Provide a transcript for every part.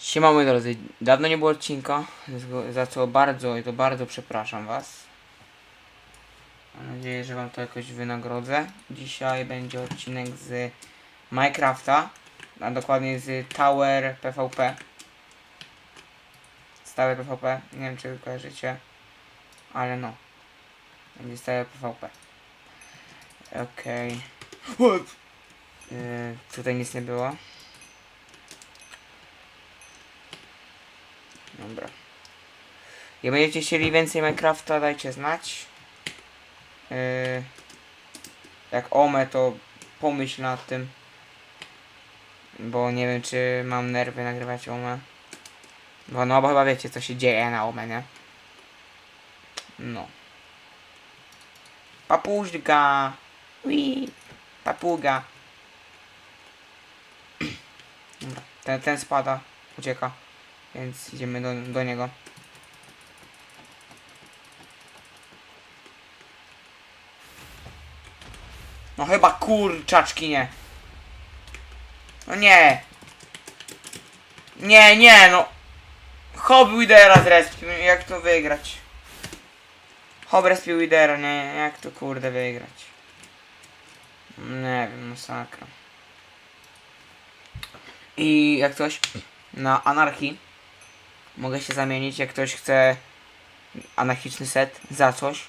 Siema moi drodzy, dawno nie było odcinka, za- co bardzo i to bardzo przepraszam was. Mam nadzieję, że wam to jakoś wynagrodzę. Dzisiaj będzie odcinek z Minecrafta, a dokładnie z Tower PvP. Z Tower PvP, nie wiem czy kojarzycie, ale no. Będzie z Tower PvP. Okej. Okay. tutaj nic nie było. Dobra. Jak będziecie chcieli więcej Minecrafta, dajcie znać. Yy, jak ome, to pomyśl nad tym. Bo nie wiem, czy mam nerwy nagrywać ome. Bo no, bo chyba wiecie, co się dzieje na ome, nie? No. Papużka! Ui, papuga. Dobra, ten, ten spada, ucieka. Więc idziemy do, do niego. No chyba kurczaczki nie. No nie. Nie, nie, no. Hobby Widera zrespił, jak to wygrać? Hobby respił Widera, nie, jak to kurde wygrać? Nie wiem, masakra. I jak coś na anarchii mogę się zamienić, jak ktoś chce anarchiczny set za coś.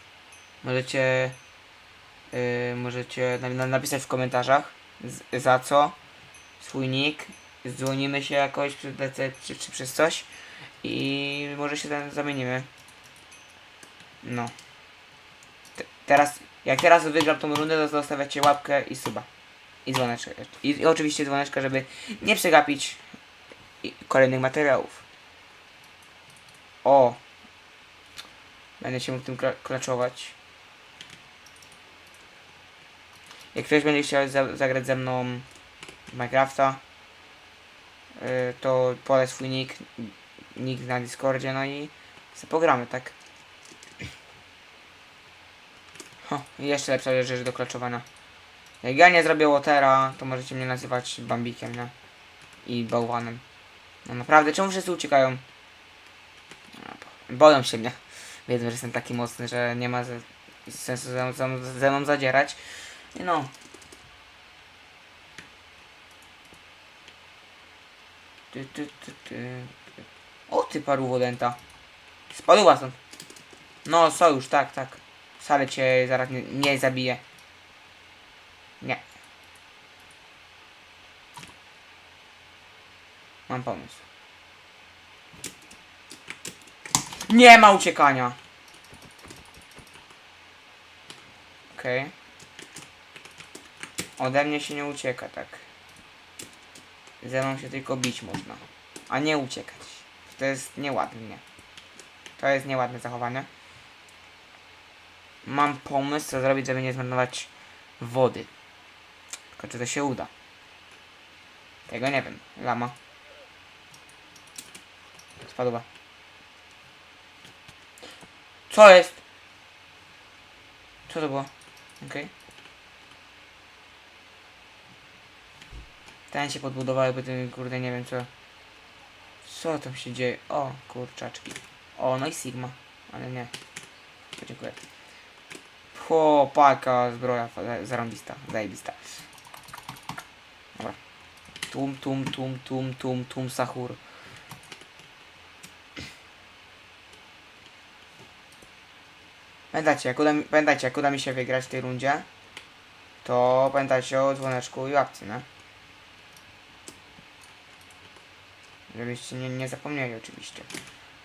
Możecie yy, możecie na, na, napisać w komentarzach z, za co swój nick. Dzwonimy się jakoś przy DC czy, czy przez coś i może się zamienimy. No. Te, teraz, jak teraz wygram tą rundę, to zostawiacie łapkę i suba. I dzwoneczkę. I, I oczywiście dzwoneczkę, żeby nie przegapić kolejnych materiałów. O! Będę się mógł tym kla- klaczować. Jak ktoś będzie chciał za zagrać ze mną Minecrafta, yy, to podaj swój nick, nick na Discordzie, no i sobie pogramy, tak? Ho, jeszcze lepsza rzecz do klaczowania. Jak ja nie zrobię Watera, to możecie mnie nazywać Bambikiem, nie? I bałwanem. No naprawdę, czemu wszyscy uciekają? A, bo- Boją się mnie. Wiedzą, że jestem taki mocny, że nie ma sensu ze, ze, ze mną zadzierać. No. Ty, ty, ty, ty. O ty paru wodęta. Spadła stąd. No, sojusz, tak, tak. Wcale cię zaraz nie, nie zabije. Nie. Mam pomysł. Nie ma uciekania. Okej. Ode mnie się nie ucieka, tak. Ze mną się tylko bić można. A nie uciekać. To jest nieładne. To jest nieładne zachowanie. Mam pomysł, co zrobić, żeby nie zmarnować wody. Tylko czy to się uda? Tego nie wiem. Lama. Spadła. Co jest? Co to było? Okej. Ten się podbudował, ten kurde nie wiem co. Co tam się dzieje? O, kurczaczki. O, no i Sigma. Ale nie. Dziękuję. Chłopaka, zbroja zarąbista, zajebista. Dobra. Tum, tum, tum, tum, tum, tum, sahur. Pamiętajcie, jak uda mi, pamiętajcie, jak uda mi się wygrać w tej rundzie, to pamiętajcie o dzwoneczku i łapce, nie? Żebyście nie, nie zapomnieli oczywiście.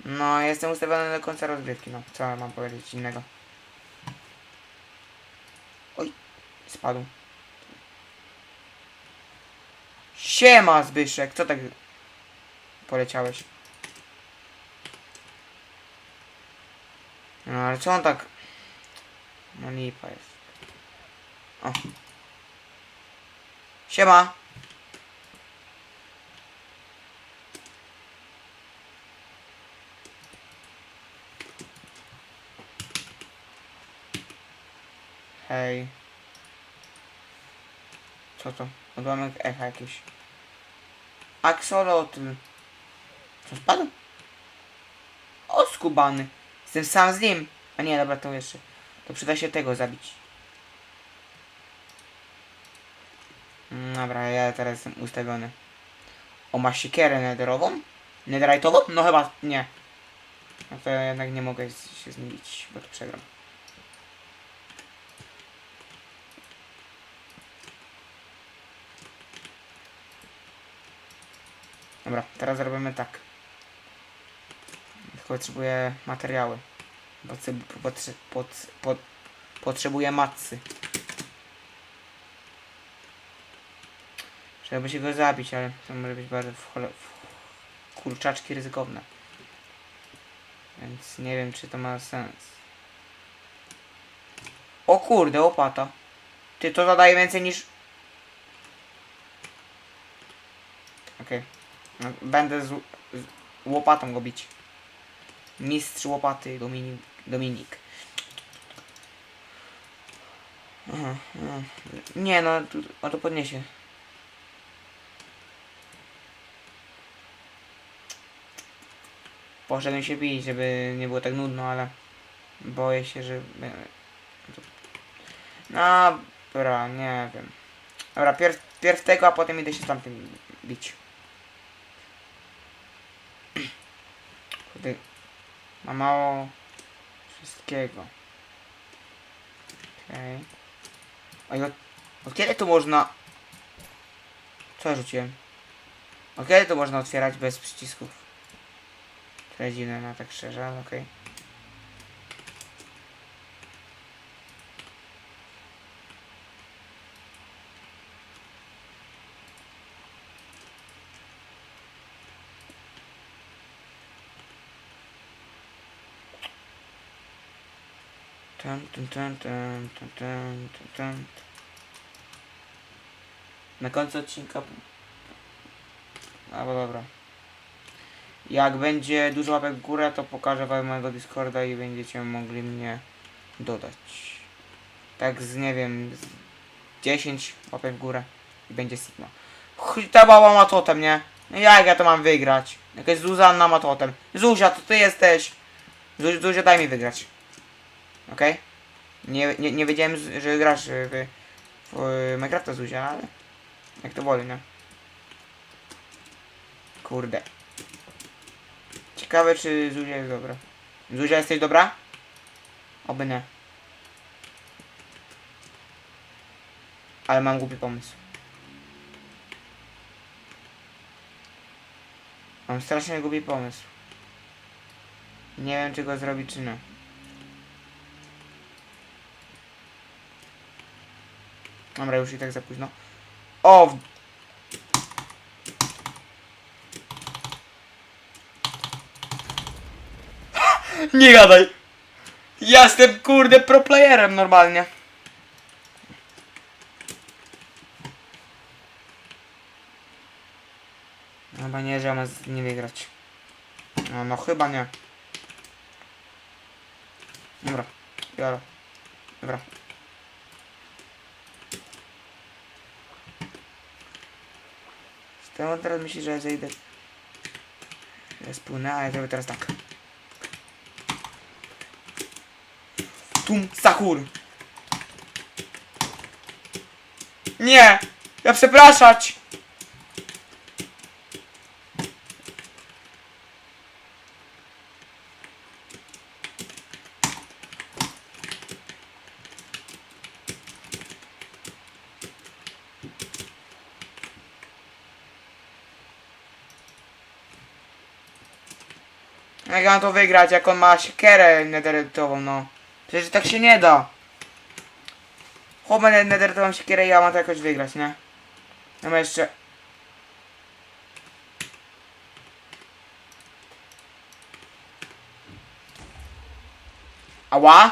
No, jestem ustawiony do końca rozgrywki, no. Co mam powiedzieć innego? Oj, spadł. Siema, Zbyszek, co tak poleciałeś? No, ale co on tak... No lipa jest. O. Siema. Hej. Co to? Odłamek echa jakiś. Axolotl. Co spadł? O, skubany. Jestem sam z nim. A nie, dobra, to jeszcze. To przyda się tego zabić. Mm, Dobra, ja teraz jestem ustawiony. O, ma siekierę netherową? Netherite'ową? No chyba nie. No to ja jednak nie mogę się zmienić, bo to przegram. Dobra, teraz robimy tak. Tylko potrzebuję materiały. Potrze, potrze, pot, pot, potrzebuję matcy. Trzeba by się go zabić, ale to może być bardzo w w kurczaczki ryzykowne. Więc nie wiem, czy to ma sens. O kurde, łopata. Ty, to zadaje więcej niż... Okej. No, Będę z, z łopatą go bić. Mistrz łopaty Dominik. Dominik. Aha, aha. Nie no, o to podniesie. Poszedłem się bić, żeby nie było tak nudno, ale boję się, że... No, dobra, nie wiem. Dobra, pierw, pierw tego, a potem idę się z tamtym bić. Mam mało wszystkiego. Okej. Okay. Od, od kiedy to można... Co ja rzuciłem? Od kiedy to można otwierać bez przycisków? Jest dziwne, no tak szczerze, ale okej. Tan, Na końcu odcinka... Albo dobra. Jak będzie dużo łapek w górę, to pokażę wam mojego Discorda i będziecie mogli mnie dodać. Tak z, nie wiem, z 10 łapek w górę i będzie Sigma. Chuj, Ta baba ma totem, nie? No Jak ja to mam wygrać? Jakaś Zuzanna ma totem. Zuzia, to ty jesteś. Zu- Zuzia, daj mi wygrać. Okej? Nie, nie, nie wiedziałem, że grasz w, w Minecrafta Zuzia, ale jak to woli, nie? Kurde. Ciekawe, czy Zuzia jest dobra. Zuzia, jesteś dobra? Oby nie. Ale mam głupi pomysł. Mam strasznie głupi pomysł. Nie wiem, czy go zrobić, czy nie. Dobra, już i tak za późno. O! Nie gadaj! Ja jestem kurde pro playerem normalnie. Chyba nie, że ma z- nie wygrać. No, no chyba nie. Dobra, biorę. Dobra. To on teraz myśli, że zejdę. Ja spłynę, a ja zrobię teraz tak. Tum Sakur. Nie! Ja przepraszać! Jak to wygrać, jak on ma siekierę nederytową, no. Przecież tak się nie da. Chłop ma nederytową siekierę i ja mam to jakoś wygrać, nie? Ja mam jeszcze... Ała?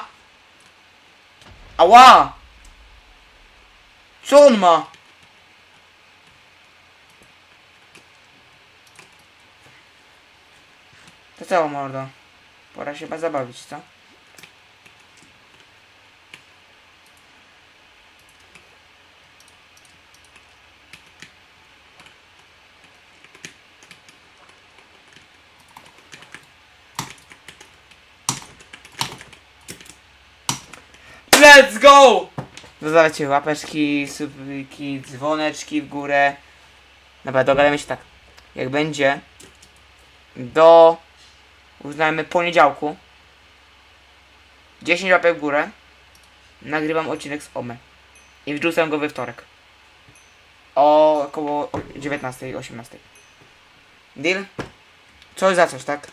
Ała! Co on ma? To co, mordo? Pora się chyba zabawić, co? Let's go! Dodawajcie łapeczki, subiki, dzwoneczki w górę. Dobra, dogadamy się tak. Jak będzie do uznajmy poniedziałku 10 łapek w górę nagrywam odcinek z Ome i wrzucam go we wtorek o około 19-18 Deal? Coś za coś, tak?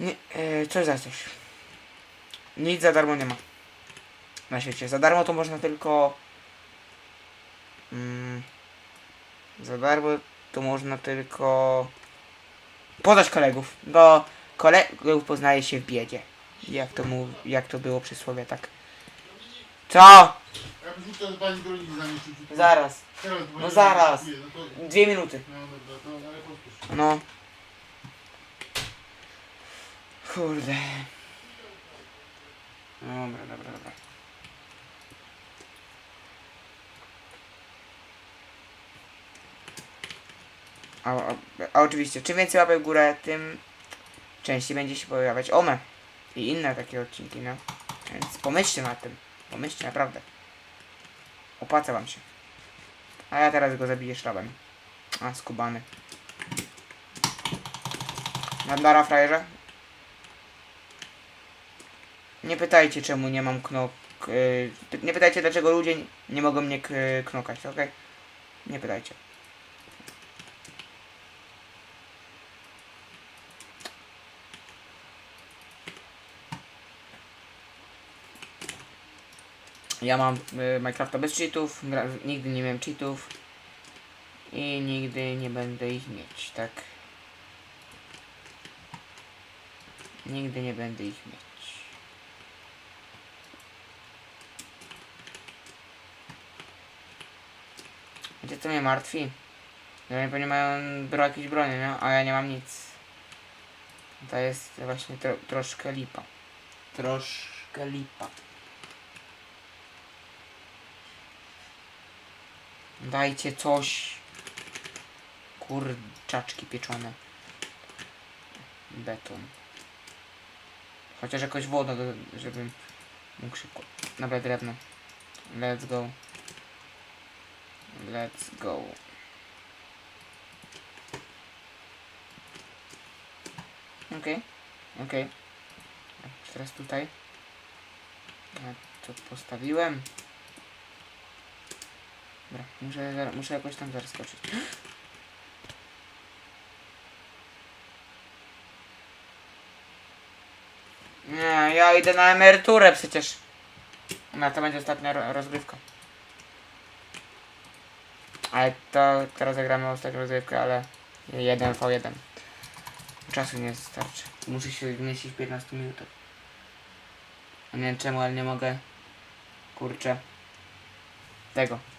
Nie, e, coś za coś nic za darmo nie ma na świecie. Za darmo to można tylko. Mm, za darmo to można tylko. Poznać kolegów. Bo kolegów poznaje się w biedzie. Jak to, jak to było przysłowie, tak. Co? Ja bym pani? Zaraz. Teraz, bo No ja zaraz. No, to, Dwie minuty. no dobra, to ale pospiesz. No. Kurde. Dobra, dobra, dobra. A, a, a oczywiście, czym więcej łapek w górę, tym częściej będzie się pojawiać OME i inne takie odcinki, no. Więc pomyślcie nad tym. Pomyślcie, naprawdę. Opłaca wam się. A ja teraz go zabiję szlabem. A, skubany. Nadara frajerze? Nie pytajcie czemu nie mam knok... Yy, nie pytajcie dlaczego ludzie nie- mogą mnie knokać, okej? Nie pytajcie. Ja mam y, Minecrafta bez cheatów, gra, nigdy nie miałem cheatów i nigdy nie będę ich mieć, tak? Nigdy nie będę ich mieć. Wiecie co mnie martwi? Że oni pewnie mają bro jakieś bronie, nie? A ja nie mam nic. To jest właśnie tro troszkę lipa. Troszkę lipa. Dajcie coś. Kurczaczki pieczone. Beton. Chociaż jakoś woda, żebym mógł szybko. Dobra, drewno. Let's go. Let's go. Okej, okej. Okay. Teraz tutaj. Ja to postawiłem. Dobra, muszę, muszę jakoś tam zaskoczyć. Nie, ja idę na emeryturę przecież. No to będzie ostatnia ro rozgrywka. Ale to teraz zagramy ostatnią rozgrywkę, ale 1v1. Czasu nie starczy. Muszę się zmieścić w 15 minutach. Nie wiem czemu, ale nie mogę. Kurczę. Tego.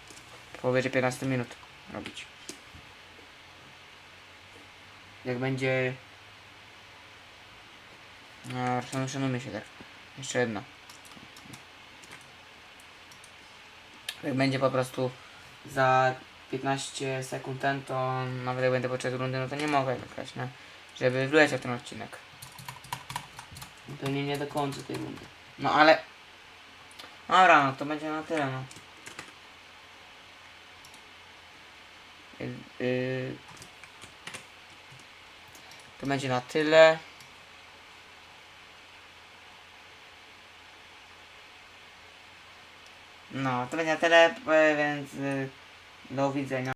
Powyżej 15 minut robić. Jak będzie no, szanujmy- się tak. Jeszcze jedno. Jak będzie po prostu za 15 sekund ten, to nawet jak będę podczas rundy, no to nie mogę wygrać, nie? Żeby wleciał ten odcinek. No to nie, nie do końca tej rundy. No ale... Dobra, no to będzie na tyle, no. Y- y- To będzie na tyle. No, to będzie na tyle, e, więc y, do widzenia.